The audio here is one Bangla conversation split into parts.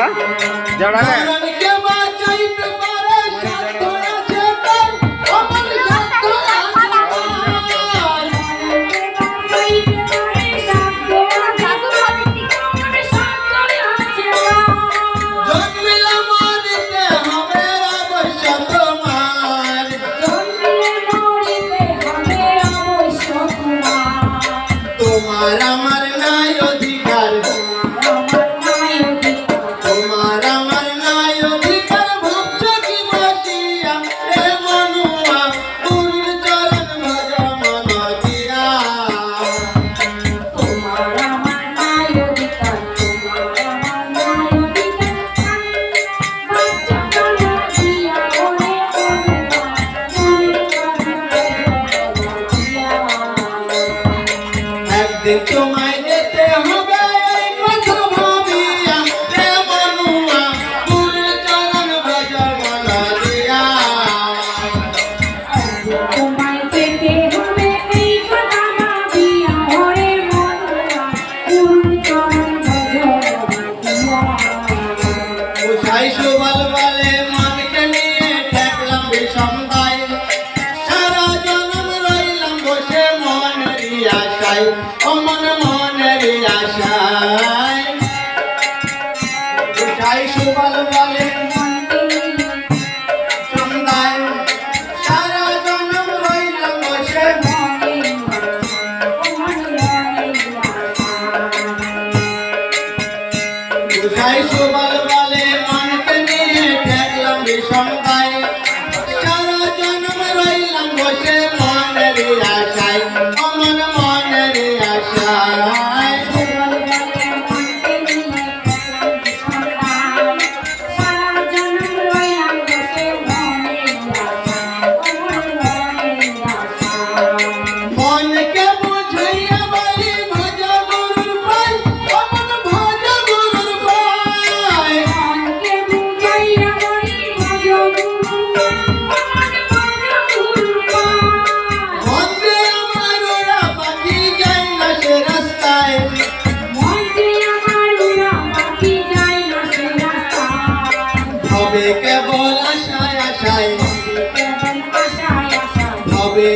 হ্যাঁ যারা আমার আমার নায় Bye. হবে কেবল আশায় আশায়। হবে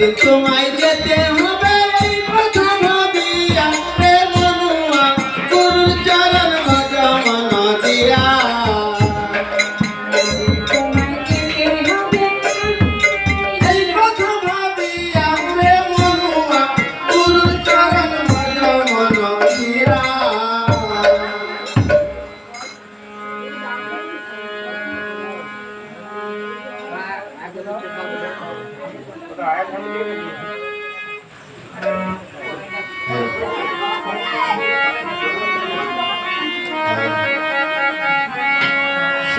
একদিন তোমায় যেতে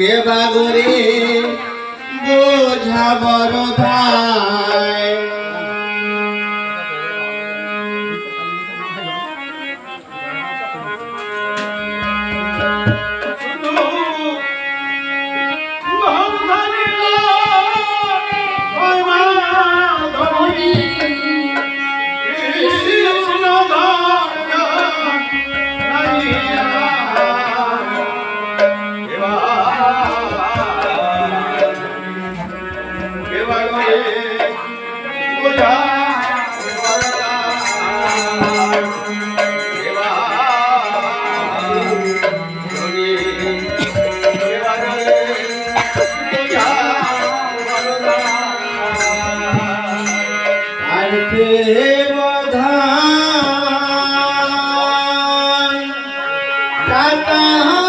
কে বাগরে? বোঝা বড় का